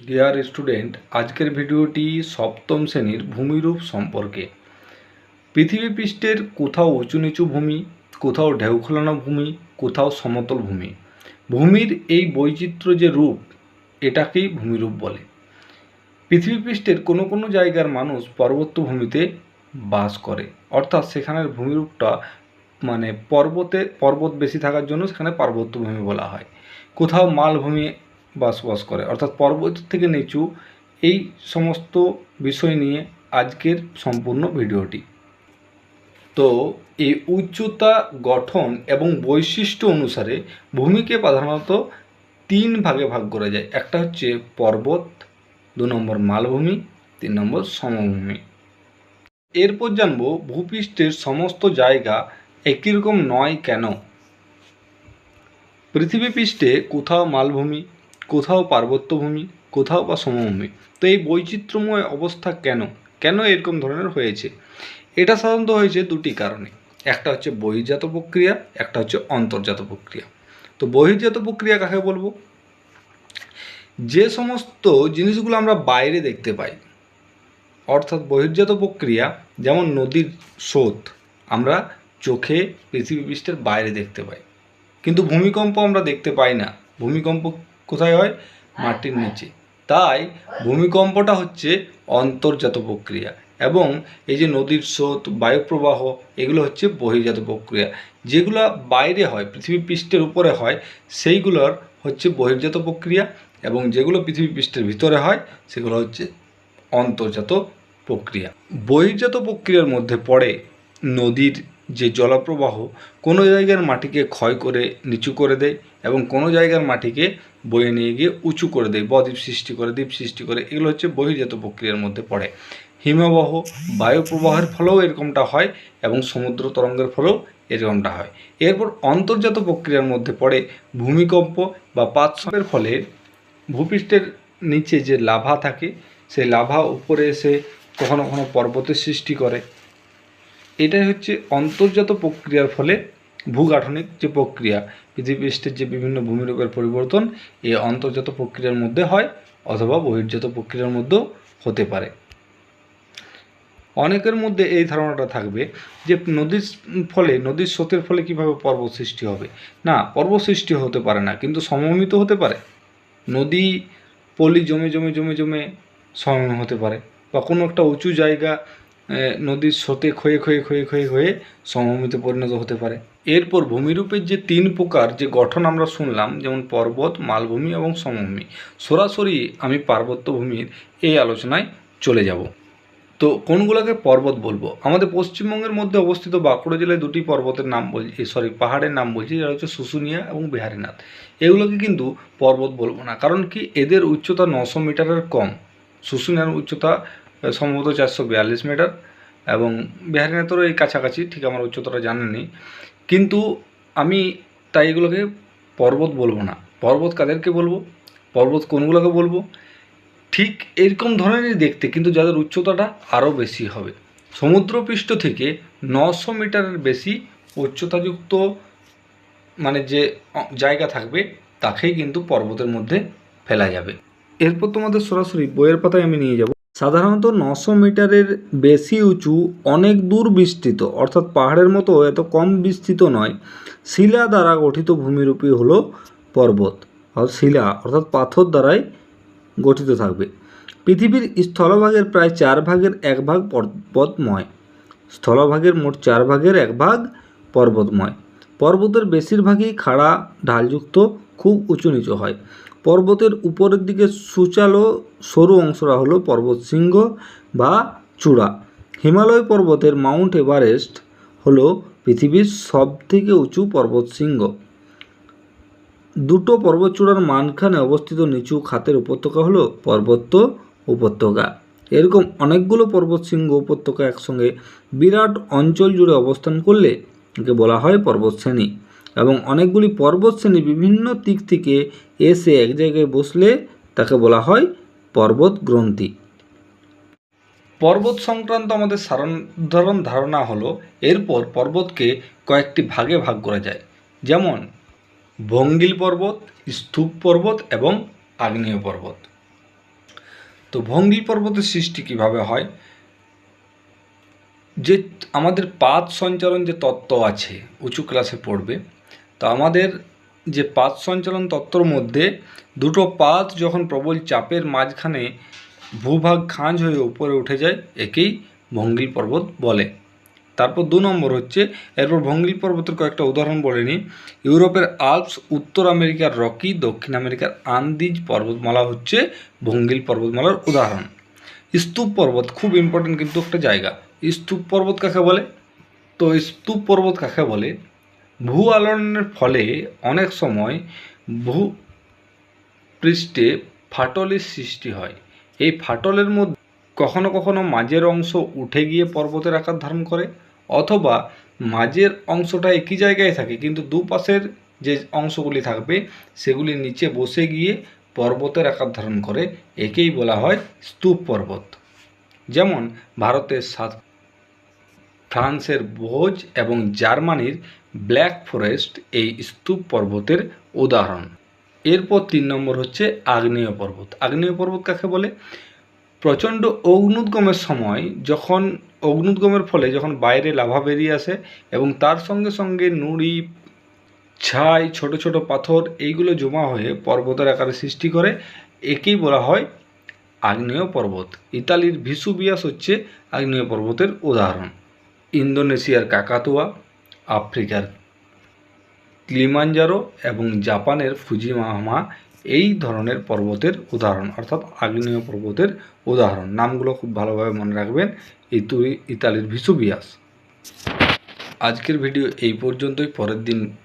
Dear student আজকের ভিডিওটি সপ্তম শ্রেণির ভূমিরূপ সম্পর্কে। পৃথিবী পৃষ্ঠের কোথাও উঁচু নিচু ভূমি, কোথাও ঢেউ খেলানো ভূমি, কোথাও সমতল ভূমি। ভূমির এই বৈচিত্র্য যে রূপ, এটাকেই ভূমিরূপ বলে। পৃথিবী পৃষ্ঠের কোনো কোনো জায়গার মানুষ পর্বত্য ভূমিতে বাস করে। অর্থাৎ সেখানের ভূমিরূপটা মানে পর্বতে, পর্বত বেশি থাকার জন্য সেখানে পার্বত্য ভূমি বলা হয়। কোথাও মালভূমি বসবাস করে। অর্থাৎ পর্বত থেকে নিচু এই সমস্ত বিষয় নিয়ে আজকের সম্পূর্ণ ভিডিওটি। তো এই উচ্চতা, গঠন এবং বৈশিষ্ট্য অনুসারে ভূমিকে প্রধানত তিন ভাগে ভাগ করা যায়। একটা হচ্ছে পর্বত, দু নম্বর মালভূমি, তিন নম্বর সমভূমি। এরপর জানব ভূপৃষ্ঠের সমস্ত জায়গা একই রকম নয় কেন? পৃথিবী পৃষ্ঠে কোথাও মালভূমি কোথাও পার্বত্য ভূমি কোথাও বা সমভূমি। তো এই বৈচিত্র্যময় অবস্থা কেন? কেন এরকম ধরনের হয়েছে? এটা সাধারণত হয়েছে দুটি কারণে। একটা হচ্ছে বহির্জাত প্রক্রিয়া, একটা হচ্ছে অন্তর্জাত প্রক্রিয়া। তো বহির্জাত প্রক্রিয়া কাকে বলব? যে সমস্ত জিনিসগুলো আমরা বাইরে দেখতে পাই, অর্থাৎ বহির্জাত প্রক্রিয়া, যেমন নদীর স্রোত, আমরা চোখে পৃথিবী পৃষ্ঠের বাইরে দেখতে পাই। কিন্তু ভূমিকম্প আমরা দেখতে পাই না। ভূমিকম্প কোথায় হয়? মাটির নিচে। তাই ভূমিকম্পটা হচ্ছে অন্তর্জাত প্রক্রিয়া এবং এই যে নদীর স্রোত বায়ুপ্রবাহ এগুলো হচ্ছে বহির্জাত প্রক্রিয়া। যেগুলো বাইরে হয় পৃথিবী পৃষ্ঠের উপরে হয় সেইগুলোর হচ্ছে বহির্জাত প্রক্রিয়া এবং যেগুলো পৃথিবী পৃষ্ঠের ভিতরে হয় সেগুলো হচ্ছে অন্তর্জাত প্রক্রিয়া। বহির্জাত প্রক্রিয়ার মধ্যে পড়ে নদীর যে জলপ্রবাহ কোনো জায়গার মাটিকে ক্ষয় করে নিচু করে দেয় এবং কোনো জায়গার মাটিকে বয়ে নিয়ে গিয়ে উঁচু করে দেয়, বদ্বীপ সৃষ্টি করে, দ্বীপ সৃষ্টি করে। এগুলো হচ্ছে বহির্জাত প্রক্রিয়ার মধ্যে পড়ে। হিমবাহ, বায়ুপ্রবাহের ফলেও এরকমটা হয় এবং সমুদ্র তরঙ্গের ফলেও এরকমটা হয়। এরপর অন্তর্জাত প্রক্রিয়ার মধ্যে পড়ে ভূমিকম্প বা পাতসমের ফলে ভূপৃষ্ঠের নিচে যে লাভা থাকে, সেই লাভা উপরে এসে কখনো কখনো পর্বতের সৃষ্টি করে। এটাই হচ্ছে অন্তর্জাত প্রক্রিয়ার ফলে ভূগাঠনিক যে প্রক্রিয়া পৃথিবীপৃষ্ঠের যে বিভিন্ন ভূমিরূপের পরিবর্তন, এ অন্তর্জাত প্রক্রিয়ার মধ্যে হয় অথবা বহির্জাত প্রক্রিয়ার মধ্যেও হতে পারে। অনেকের মধ্যে এই ধারণাটা থাকবে যে নদীর ফলে, নদীর স্রোতের ফলে কীভাবে পর্বত সৃষ্টি হবে। না পর্বত সৃষ্টি হতে পারে না, কিন্তু সমমিত হতে পারে। নদী, পলি জমে জমে জমে জমে সমম হতে পারে বা কোনো একটা উঁচু জায়গা নদীর স্রোতে ক্ষয়ে ক্ষয়ে ক্ষয়ে ক্ষয়ে ক্ষয়ে সমভূমিতে পরিণত হতে পারে। এরপর ভূমিরূপের যে তিন প্রকার যে গঠন আমরা শুনলাম, যেমন পর্বত, মালভূমি এবং সমভূমি, সরাসরি আমি পার্বত্য ভূমির এই আলোচনায় চলে যাব। তো কোনগুলোকে পর্বত বলব? আমাদের পশ্চিমবঙ্গের মধ্যে অবস্থিত বাঁকুড়া জেলায় দুটি পর্বতের নাম বলছি সরি পাহাড়ের নাম বলছি, যেটা হচ্ছে শুশুনিয়া এবং বিহারীনাথ। এগুলোকে কিন্তু পর্বত বলব না, কারণ কি এদের উচ্চতা নশো মিটারের কম। শুশুনিয়ার উচ্চতা সম্ভবত চারশো বিয়াল্লিশ মিটার এবং বিহারীনাথেরও এই কাছাকাছি, ঠিক আমার উচ্চতাটা জানা নেই কিন্তু আমি তাই এগুলোকে পর্বত বলব না। পর্বত কাদেরকে বলব? পর্বত কোনগুলোকে বলব? ঠিক এরকম ধরনেরই দেখতে, কিন্তু যাদের উচ্চতাটা আরও বেশি হবে। সমুদ্রপৃষ্ঠ থেকে নশো মিটারের বেশি উচ্চতাযুক্ত মানে যে জায়গা থাকবে, তাকেই কিন্তু পর্বতের মধ্যে ফেলা যাবে। এরপর তোমাদের সরাসরি বইয়ের পাতায় আমি নিয়ে যাব। সাধারণত নশো মিটারের বেশি উঁচু, অনেক দূর বিস্তৃত, অর্থাৎ পাহাড়ের মতো এত কম বিস্তৃত নয়। শিলা দ্বারা গঠিত ভূমিরূপী হলো পর্বত শিলা, অর্থাৎ পাথর দ্বারাই গঠিত থাকবে। পৃথিবীর স্থলভাগের প্রায় চার ভাগের এক ভাগ পর্বতময়। স্থলভাগের মোট চার ভাগের এক ভাগ পর্বতময়। পর্বতের বেশিরভাগই খাড়া, ঢালযুক্ত, খুব উঁচু নিচু হয়। পর্বতের উপরের দিকে সুচালো সরু অংশরা হলো পর্বত শৃঙ্গ বা চূড়া। হিমালয় পর্বতের মাউন্ট এভারেস্ট হলো পৃথিবীর সবথেকে উঁচু পর্বত শৃঙ্গ। দুটো পর্বতচূড়ার মানখানে অবস্থিত নিচু খাতের উপত্যকা হলো পর্বত্য উপত্যকা। এরকম অনেকগুলো পর্বত শৃঙ্গ উপত্যকা একসঙ্গে বিরাট অঞ্চল জুড়ে অবস্থান করলে একে বলা হয় পর্বতশ্রেণী এবং অনেকগুলি পর্বতশ্রেণী বিভিন্ন দিক থেকে এসে এক জায়গায় বসলে তাকে বলা হয় পর্বত গ্রন্থি। পর্বত সংক্রান্ত আমাদের সাধারণ ধারণা হলো, এরপর পর্বতকে কয়েকটি ভাগে ভাগ করা যায়। যেমন, ভঙ্গিল পর্বত, স্তূপ পর্বত এবং আগ্নেয় পর্বত। তো ভঙ্গিল পর্বতের সৃষ্টি কীভাবে হয়? যে আমাদের পাত সঞ্চালন যে তত্ত্ব আছে, উঁচু ক্লাসে পড়বে তো আমাদের যে পাত সঞ্চালন তত্ত্বর মধ্যে দুটো পাত যখন প্রবল চাপের মাঝখানে ভূভাগ খাঁজ হয়ে উপরে উঠে যায়, একেই ভঙ্গিল পর্বত বলে। তারপর দু নম্বর হচ্ছে, এরপর ভঙ্গিল পর্বতের কয়েকটা উদাহরণ বলে নিই। ইউরোপের আল্পস, উত্তর আমেরিকার রকি, দক্ষিণ আমেরিকার আন্দিজ পর্বতমালা হচ্ছে ভঙ্গিল পর্বতমালার উদাহরণ। স্তূপ পর্বত খুব ইম্পর্টেন্ট কিন্তু একটা জায়গা। স্তূপ পর্বত কাকে বলে? তো স্তূপ পর্বত কাকে বলে? ভূ আলোড়নের ফলে অনেক সময় ভূ পৃষ্ঠে ফাটলের সৃষ্টি হয়। এই ফাটলের মধ্যে কখনো কখনো মাঝের অংশ উঠে গিয়ে পর্বতের আকার ধারণ করে অথবা মাঝের অংশটা একই জায়গায় থাকে, কিন্তু দুপাশের যে অংশগুলি থাকবে, সেগুলি নিচে বসে গিয়ে পর্বতের আকার ধারণ করে। একেই বলা হয় স্তূপ পর্বত। যেমন ভারতের সাত, ফ্রান্সের ভোজ এবং জার্মানির ব্ল্যাক ফরেস্ট এই স্তূপ পর্বতের উদাহরণ। এরপর তিন নম্বর হচ্ছে আগ্নেয় পর্বত। আগ্নেয় পর্বত কাকে বলে? প্রচণ্ড অগ্নুদ্গমের সময় যখন, অগ্নুদ্গমের ফলে যখন বাইরে লাভা বেরিয়ে আসে এবং তার সঙ্গে সঙ্গে নুড়ি, ছাই, ছোট ছোট পাথর এইগুলো জমা হয়ে পর্বতের আকারে সৃষ্টি করে, একেই বলা হয় আগ্নেয় পর্বত। ইতালির ভিসুবিয়াস হচ্ছে আগ্নেয় পর্বতের উদাহরণ। ইন্দোনেশিয়ার কাকাতুয়া আফ্রিকার ক্লিমাঞ্জারো এবং জাপানের ফুজিমামা এই ধরনের পর্বতের উদাহরণ, অর্থাৎ আগ্নেয় পর্বতের উদাহরণ। নামগুলো খুব ভালোভাবে মনে রাখবেন। ইতু, ইতালির ভিসুবিয়াস আজকের ভিডিও এই পর্যন্তই। পরের দিন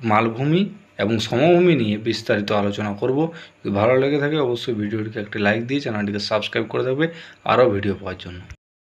মালভূমি এবং সমভূমি নিয়ে বিস্তারিত আলোচনা করব। যদি ভালো লেগে থাকে, অবশ্যই ভিডিওটিকে একটি লাইক দিয়ে চ্যানেলটিকে সাবস্ক্রাইব করে দেবে। আরও ভিডিও পাওয়ার জন্য।